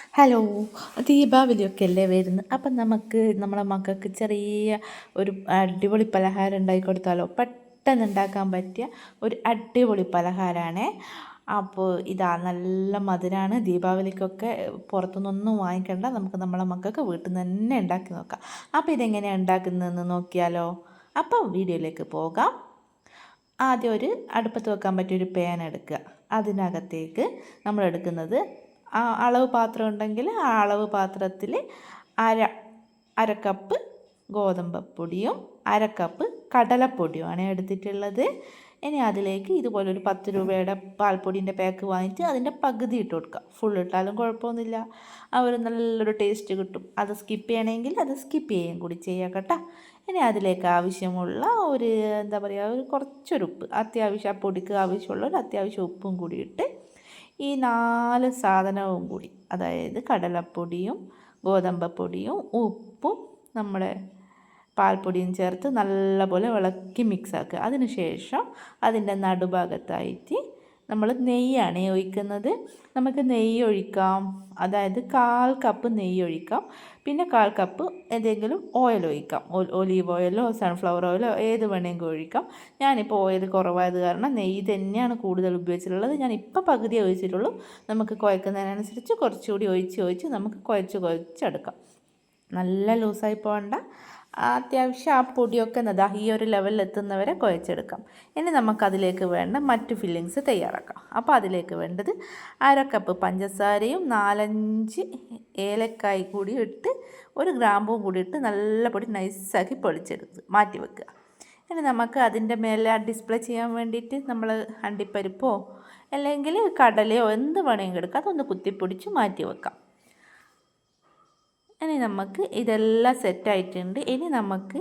Hello ദീപാവലിയൊക്കെ അല്ലേ വരുന്നത്? അപ്പം നമുക്ക് നമ്മളെ മക്കൾക്ക് ചെറിയ ഒരു അടിപൊളി പലഹാരം ഉണ്ടാക്കി കൊടുത്താലോ? പെട്ടെന്ന് ഉണ്ടാക്കാൻ പറ്റിയ ഒരു അടിപൊളി പലഹാരമാണ് അപ്പോൾ ഇതാ നല്ല മധുരമാണ് ദീപാവലിക്കൊക്കെ പുറത്തുനിന്നൊന്നും വാങ്ങിക്കണ്ട. നമുക്ക് നമ്മളെ മക്കൾക്ക് വീട്ടിൽ നിന്ന് തന്നെ ഉണ്ടാക്കി നോക്കാം. അപ്പോൾ ഇതെങ്ങനെയാണ് ഉണ്ടാക്കുന്നതെന്ന് നോക്കിയാലോ? അപ്പോൾ വീഡിയോയിലേക്ക് പോകാം. ആദ്യം ഒരു അടുപ്പത്ത് വെക്കാൻ പറ്റിയൊരു പാൻ എടുക്കുക. അതിനകത്തേക്ക് നമ്മൾ എടുക്കുന്നത് അളവ് പാത്രം ഉണ്ടെങ്കിൽ ആ അളവ് പാത്രത്തിൽ അര അര കപ്പ് ഗോതമ്പപ്പൊടിയും അര കപ്പ് കടലപ്പൊടിയുമാണ് എടുത്തിട്ടുള്ളത്. ഇനി അതിലേക്ക് ഇതുപോലെ ഒരു പത്ത് രൂപയുടെ പാൽപ്പൊടിന്റെ പാക്ക് വാങ്ങിച്ച് അതിന്റെ പകുതി ഇട്ട് കൊടുക്കുക. ഫുൾ ഇട്ടാലും കുഴപ്പമൊന്നുമില്ല. ആ ഒരു നല്ലൊരു ടേസ്റ്റ് കിട്ടും. അത് സ്കിപ്പ് ചെയ്യണമെങ്കിൽ അത് സ്കിപ്പ് ചെയ്യുകയും കൂടി ചെയ്യുക കേട്ടോ. ഇനി അതിലേക്ക് ആവശ്യമുള്ള ഒരു എന്താ പറയുക ഒരു കുറച്ചൊരു ഉപ്പ് അത്യാവശ്യം ആ പൊടിക്ക് ആവശ്യമുള്ള ഒരു അത്യാവശ്യം ഉപ്പും കൂടി ഇട്ട് ഈ നാല് സാധനവും കൂടി അതായത് കടലപ്പൊടിയും ഗോതമ്പപ്പൊടിയും ഉപ്പും നമ്മുടെ പാൽപ്പൊടിയും ചേർത്ത് നല്ലപോലെ ഇളക്കി മിക്സാക്കുക അതിനുശേഷം അതിന് ശേഷം അതിന്റെ നടുഭാഗത്തായിട്ട് നമ്മൾ നെയ്യാണ് ഒഴിക്കുന്നത്. നമുക്ക് നെയ്യ് ഒഴിക്കാം. അതായത് കാൽ കപ്പ് നെയ്യ് ഒഴിക്കാം. പിന്നെ കാൽ കപ്പ് എന്തെങ്കിലും ഓയിൽ ഒഴിക്കാം. ഒലീവ് ഓയിലോ സൺഫ്ലവർ ഓയിലോ ഏത് വേണമെങ്കിലും ഒഴിക്കാം. ഞാനിപ്പോൾ ഓയിൽ കുറവായത് കാരണം നെയ്യ് തന്നെയാണ് കൂടുതൽ ഉപയോഗിച്ചിട്ടുള്ളത്. ഞാൻ ഇപ്പോൾ പകുതി ഒഴിച്ചിട്ടുള്ളൂ. നമുക്ക് കുഴക്കുന്നതിനനുസരിച്ച് കുറച്ചുകൂടി ഒഴിച്ച് ഒഴിച്ച് നമുക്ക് കുഴച്ച് കുഴച്ചെടുക്കാം. നല്ല ലൂസായി പോകണ്ട അത്യാവശ്യം ആ പൊടിയൊക്കെ നദാ ഈ ഒരു ലെവലിൽ എത്തുന്നവരെ കുഴച്ചെടുക്കാം. ഇനി നമുക്കതിലേക്ക് വേണ്ട മറ്റു ഫില്ലിങ്സ് തയ്യാറാക്കാം. അപ്പോൾ അതിലേക്ക് വേണ്ടത് അര കപ്പ് പഞ്ചസാരയും നാലഞ്ച് ഏലക്കായ് കൂടി ഇട്ട് ഒരു ഗ്രാമ്പും കൂടി ഇട്ട് നല്ല പൊടി നൈസാക്കി പൊളിച്ചെടുത്ത് മാറ്റി വെക്കുക. ഇനി നമുക്ക് അതിന്റെ മേലെ ഡിസ്പ്ലേ ചെയ്യാൻ വേണ്ടിയിട്ട് നമ്മൾ അണ്ടിപ്പരിപ്പോ അല്ലെങ്കിൽ കടലയോ എന്ത് വേണമെങ്കിൽ എടുക്കാം. അതൊന്ന് കുത്തിപ്പൊടിച്ച് മാറ്റി വെക്കാം. ഇനി നമുക്ക് ഇതെല്ലാം സെറ്റായിട്ടുണ്ട് ഇനി നമുക്ക്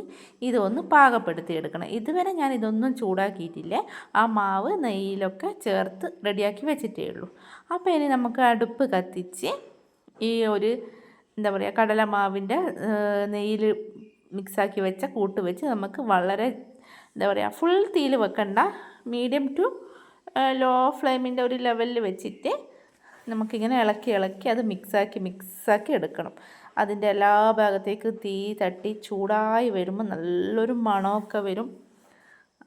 ഇതൊന്ന് പാകപ്പെടുത്തി എടുക്കണം. ഇതുവരെ ഞാൻ ഇതൊന്നും ചൂടാക്കിയിട്ടില്ല. ആ മാവ് നെയ്യിലൊക്കെ ചേർത്ത് റെഡിയാക്കി വെച്ചിട്ടേ ഉള്ളൂ. അപ്പോൾ ഇനി നമുക്ക് അടുപ്പ് കത്തിച്ച് ഈ ഒരു എന്താ പറയുക കടലമാവിന്റെ നെയ്യിൽ മിക്സാക്കി വെച്ച കൂട്ട് വെച്ച് നമുക്ക് വളരെ എന്താ പറയുക ഫുൾ തീയിൽ വെക്കണ്ട. മീഡിയം ടു ലോ ഫ്ലെയിമിന്റെ ഒരു ലെവലിൽ വെച്ചിട്ട് നമുക്കിങ്ങനെ ഇളക്കി ഇളക്കി അത് മിക്സാക്കി മിക്സാക്കി എടുക്കണം. അതിന്റെ എല്ലാ ഭാഗത്തേക്ക് തീ തട്ടി ചൂടായി വരുമ്പോൾ നല്ലൊരു മണമൊക്കെ വരും.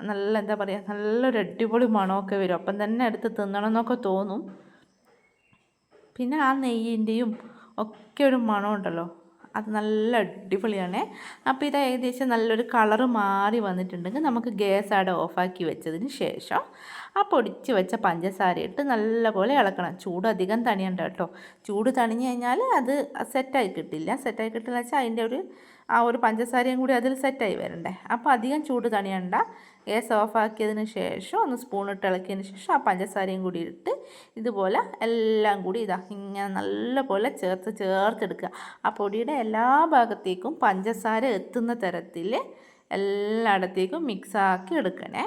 നല്ല എന്താ പറയുക നല്ലൊരു അടിപൊളി മണമൊക്കെ വരും. അപ്പം തന്നെ എടുത്ത് തിന്നണം എന്നൊക്കെ തോന്നും. പിന്നെ ആ നെയ്യിന്റെയും ഒക്കെ ഒരു മണമുണ്ടല്ലോ. അത് നല്ല അടിപൊളിയാണ്. അപ്പോൾ ഇത് ഏകദേശം നല്ലൊരു കളർ മാറി വന്നിട്ടുണ്ടെങ്കിൽ നമുക്ക് ഗ്യാസ് അവിടെ ഓഫാക്കി വെച്ചതിന് ശേഷം ആ പൊടിച്ച് വെച്ച പഞ്ചസാര ഇട്ട് നല്ലപോലെ ഇളക്കണം. ചൂട് അധികം തണിയണ്ട കേട്ടോ. ചൂട് തണിഞ്ഞ് കഴിഞ്ഞാൽ അത് സെറ്റായി കിട്ടില്ല. സെറ്റായി കിട്ടില്ല വെച്ചാൽ അതിന്റെ ഒരു ആ ഒരു പഞ്ചസാരയും കൂടി അതിൽ സെറ്റായി വരണ്ടേ. അപ്പോൾ അധികം ചൂട് തണിയണ്ട. ഗ്യാസ് ഓഫാക്കിയതിന് ശേഷം ഒന്ന് സ്പൂൺ ഇട്ട് ഇളക്കിയതിന് ശേഷം ആ പഞ്ചസാരയും കൂടി ഇട്ട് ഇതുപോലെ എല്ലാം കൂടി ഇതാ ഇങ്ങനെ നല്ലപോലെ ചേർത്ത് ചേർത്തെടുക്കുക. ആ പൊടിയുടെ എല്ലാ ഭാഗത്തേക്കും പഞ്ചസാര എത്തുന്ന തരത്തിൽ എല്ലായിടത്തേക്കും മിക്സാക്കി എടുക്കണേ.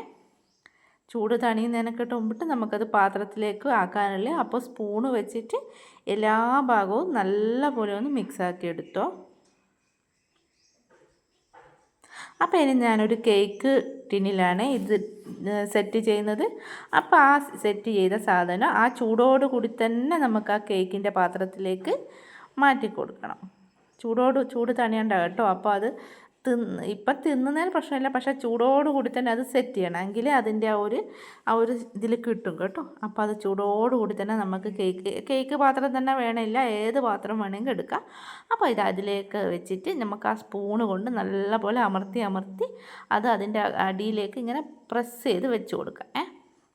ചൂട് തണിയുന്നതിനൊക്കെ മുമ്പിട്ട് നമുക്കത് പാത്രത്തിലേക്ക് ആക്കാനുള്ള അപ്പോൾ സ്പൂണ് വെച്ചിട്ട് എല്ലാ ഭാഗവും നല്ലപോലെ ഒന്ന് മിക്സാക്കി എടുത്തോ. അപ്പോൾ ഇനി ഞാനൊരു കേക്ക് ടിന്നിലാണ് ഇത് സെറ്റ് ചെയ്യുന്നത്. അപ്പോൾ ആ സെറ്റ് ചെയ്ത സാധനം ആ ചൂടോട് കൂടി തന്നെ നമുക്ക് ആ കേക്കിന്റെ പാത്രത്തിലേക്ക് മാറ്റി കൊടുക്കണം. ചൂടോട് ചൂട് തണിയണ്ട കേട്ടോ. അപ്പോൾ അത് തിന്ന് ഇപ്പം തിന്നുന്നതിന് പ്രശ്നമില്ല. പക്ഷേ ചൂടോടുകൂടി തന്നെ അത് സെറ്റ് ചെയ്യണം. എങ്കിലേ അതിന്റെ ആ ഒരു ആ ഒരു ഇതിൽ കിട്ടും കേട്ടോ. അപ്പോൾ അത് ചൂടോടുകൂടി തന്നെ നമുക്ക് കേക്ക് കേക്ക് പാത്രം തന്നെ വേണമില്ല ഏത് പാത്രം വേണമെങ്കിൽ എടുക്കാം. അപ്പോൾ ഇത് അതിലേക്ക് വെച്ചിട്ട് നമുക്ക് ആ സ്പൂണ് കൊണ്ട് നല്ലപോലെ അമർത്തി അമർത്തി അത് അതിന്റെ അടിയിലേക്ക് ഇങ്ങനെ പ്രസ് ചെയ്ത് വെച്ച് കൊടുക്കാം. ഏ?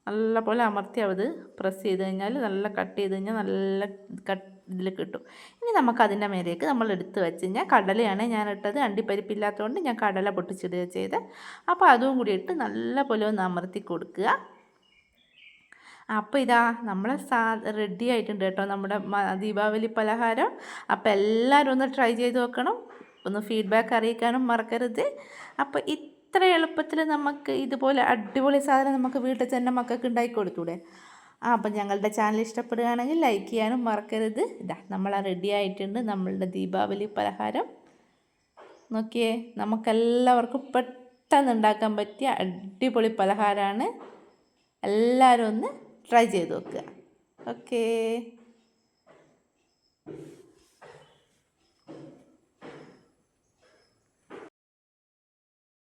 നല്ലപോലെ അമർത്തി അത് പ്രസ് ചെയ്ത് കഴിഞ്ഞാൽ നല്ല കട്ട് ചെയ്ത് കഴിഞ്ഞാൽ നല്ല കട്ട് ഇതിൽ കിട്ടും. ഇനി നമുക്ക് അതിന്റെ മേലേക്ക് നമ്മൾ എടുത്ത് വെച്ച് കഴിഞ്ഞാൽ കടലയാണ് ഞാൻ ഇട്ടത്. അണ്ടിപ്പരിപ്പില്ലാത്തതുകൊണ്ട് ഞാൻ കടല പൊട്ടിച്ചിടുക ചെയ്ത്. അപ്പോൾ അതും കൂടി ഇട്ട് നല്ലപോലെ ഒന്ന് അമർത്തി കൊടുക്കുക. അപ്പോൾ ഇതാ നമ്മളെ സാ റെഡി ആയിട്ടുണ്ട് കേട്ടോ നമ്മുടെ ദീപാവലി പലഹാരം. അപ്പോൾ എല്ലാവരും ഒന്ന് ട്രൈ ചെയ്ത് നോക്കണം. ഒന്ന് ഫീഡ്ബാക്ക് അറിയിക്കാനും മറക്കരുത്. അപ്പോൾ ഇത്ര എളുപ്പത്തിൽ നമുക്ക് ഇതുപോലെ അടിപൊളി സാധനം നമുക്ക് വീട്ടിൽ തന്നെ മക്കൾക്ക് ഉണ്ടാക്കി കൊടുത്തൂടെ? ആ അപ്പം ഞങ്ങളുടെ ചാനൽ ഇഷ്ടപ്പെടുകയാണെങ്കിൽ ലൈക്ക് ചെയ്യാനും മറക്കരുത്. ഇതാ നമ്മൾ റെഡി ആയിട്ടുണ്ട്. നമ്മളുടെ ദീപാവലി പലഹാരം. നോക്കിയേ നമുക്കെല്ലാവർക്കും പെട്ടെന്ന് ഉണ്ടാക്കാൻ പറ്റിയ അടിപൊളി പലഹാരമാണ് എല്ലാവരും ഒന്ന് ട്രൈ ചെയ്ത് നോക്കുക. ഓക്കേ